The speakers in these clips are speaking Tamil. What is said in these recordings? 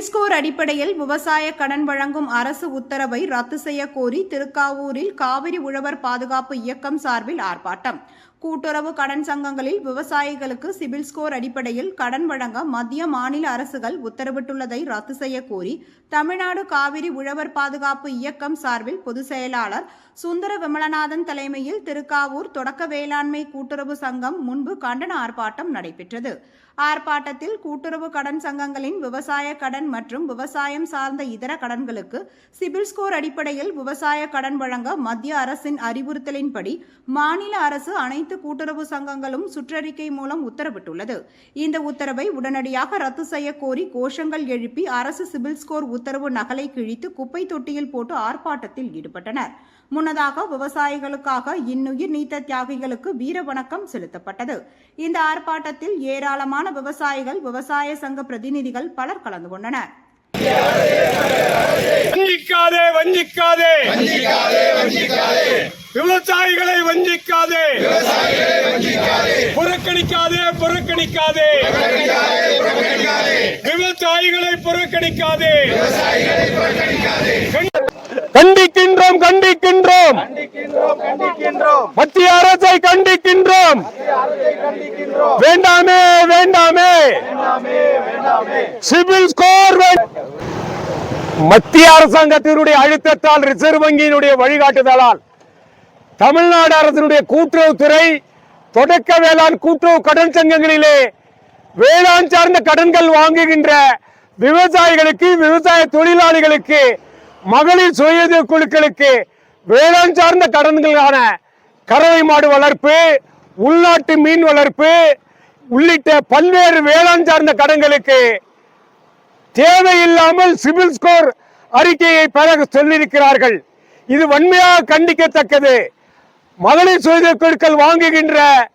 Please அடிப்படையில் விவசாய கடன் வழங்கும் அரசு உத்தரவை ரத்து செய்ய கோரி திருக்காவூரில் காவிரி உழவர் பாதுகாப்பு இயக்கம் சார்பில் ஆர்ப்பாட்டம். கூட்டுறவு கடன் சங்கங்களில் விவசாயிகளுக்கு சிபில் ஸ்கோர் அடிப்படையில் கடன் வழங்க மத்திய மாநில அரசுகள் உத்தரவிட்டுள்ளதை ரத்து செய்ய கோரி தமிழ்நாடு காவிரி உழவர் பாதுகாப்பு இயக்கம் சார்பில் பொதுச் செயலாளர் சுந்தர விமலநாதன் தலைமையில் திருக்காவூர் தொடக்க வேளாண்மை கூட்டுறவு சங்கம் முன்பு கண்டன ஆர்ப்பாட்டம் நடைபெற்றது. ஆர்ப்பாட்டத்தில் கூட்டுறவு கடன் சங்கங்களின் விவசாய கடன் மற்றும் விவசாயம் சார்ந்த இதர கடன்களுக்கு சிபில் ஸ்கோர் அடிப்படையில் விவசாய கடன் வழங்க மத்திய அரசின் அறிவுறுத்தலின்படி மாநில அரசு அனைத்து கூட்டுறவு சங்கங்களும் சுற்றறிக்கை மூலம் உத்தரவிட்டுள்ளது. இந்த உத்தரவை உடனடியாக ரத்து செய்ய கோரி கோஷங்கள் எழுப்பி அரசு சிபில் ஸ்கோர் உத்தரவு நகலை கிழித்து குப்பை தொட்டியில் போட்டு ஆர்ப்பாட்டத்தில் ஈடுபட்டனர். முன்னதாக விவசாயிகளுக்காக இன்னுயிர் நீத்த தியாகிகளுக்கு வீர வணக்கம் செலுத்தப்பட்டது. இந்த ஆர்ப்பாட்டத்தில் ஏராளமான விவசாயிகள் விவசாய சங்க பிரதிநிதிகள் பலர் கலந்து கொண்டனர். வஞ்சிக்காதே வஞ்சிக்காதே. விவசாயிகளை வஞ்சிக்காதே. புறக்கணிக்காதே புறக்கணிக்காதே. விவசாயிகளை புறக்கணிக்காதே. கண்டிக்கின்றோம் கண்டிக்கின்றோம். மத்திய அரசை கண்டிக்கின்றோம். வேண்டாமே வேண்டாமே. சிவில் ஸ்கோர் மத்திய அரசாங்கத்தினுடைய அழுத்தத்தால் ரிசர்வ் வங்கியினுடைய வழிகாட்டுதலால் தமிழ்நாடு அரசினுடைய கூட்டுறவுத்துறை தொடக்க வேளாண் கூட்டுறவு கடன் சங்கங்களிலே வேளாண் சார்ந்த கடன்கள் வாங்குகின்ற விவசாயிகளுக்கு விவசாய தொழிலாளிகளுக்கு மகளிர் சுய உதவி குழுக்களுக்கு வேளாண் சார்ந்த கடன்களான கறவை மாடு வளர்ப்பு உள்நாட்டு மீன் வளர்ப்பு உள்ளிட்ட பல்வேறு வேளாண் சார்ந்த கடன்களுக்கு தேவையில்லாமல் சிவில் ஸ்கோர் அறிக்கையை பெற சொல்லியிருக்கிறார்கள். இது வன்மையாக கண்டிக்கத்தக்கது. மகளிர் சுய குழுக்கள் வாங்குகின்ற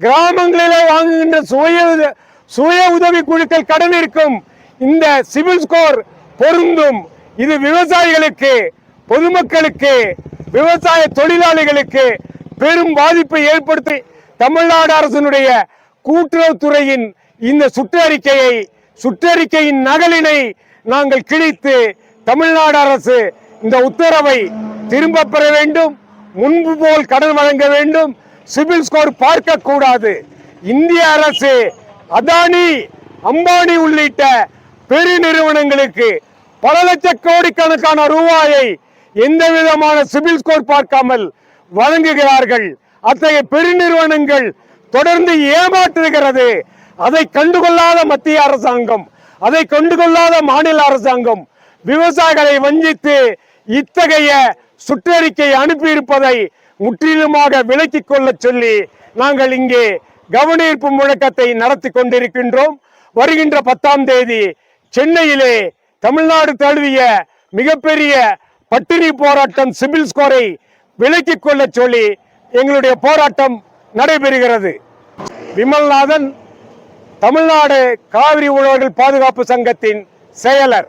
கிராமங்களிலே வாங்குகின்ற சுய உத- சுய உதவி குழுக்கள் கடன் இருக்கும். இந்த சிவில் ஸ்கோர் பொருந்தும். இது விவசாயிகளுக்கு பொதுமக்களுக்கு விவசாய தொழிலாளிகளுக்கு பெரும் பாதிப்பை ஏற்படுத்தி தமிழ்நாடு அரசினுடைய கூட்டுறவுத்துறையின் இந்த சுற்றறிக்கையை சுற்றறிக்கையின் நகலினை நாங்கள் கிழித்து தமிழ்நாடு அரசு இந்த உத்தரவை திரும்ப பெற வேண்டும் முன்பு போல் கடன் வழங்க வேண்டும் சிபில் ஸ்கோர் பார்க்க கூடாது இந்திய அரசு அதானி அம்பானி உள்ளிட்ட பெரு நிறுவனங்களுக்கு பல லட்ச கோடிக்கணக்கான ரூபாயை எந்த விதமான சிபில் ஸ்கோர் பார்க்காமல் வழங்குகிறார்கள். அத்தகைய பெருநிறுவனங்கள் தொடர்ந்து ஏமாற்றுகிறது அதை கண்டுகொள்ளாத மத்திய அரசாங்கம் அதை கண்டுகொள்ளாத மாநில அரசாங்கம் விவசாயிகளை வஞ்சித்து இத்தகைய சுற்றறிக்கை அனுப்பியிருப்பதை முற்றிலுமாக விலக்கிக் கொள்ள சொல்லி நாங்கள் இங்கே கவனீர்ப்பு முழக்கத்தை நடத்தி கொண்டிருக்கின்றோம். வருகின்ற பத்தாம் தேதி சென்னையிலே தமிழ்நாடு தழுவிய மிகப்பெரிய பட்டினி போராட்டம் சிபில் ஸ்கோரை விலக்கிக் கொள்ள சொல்லி எங்களுடைய போராட்டம் நடைபெறுகிறது. விமல்நாதன் தமிழ்நாடு காவிரி உழவர்கள் பாதுகாப்பு சங்கத்தின் செயலர்.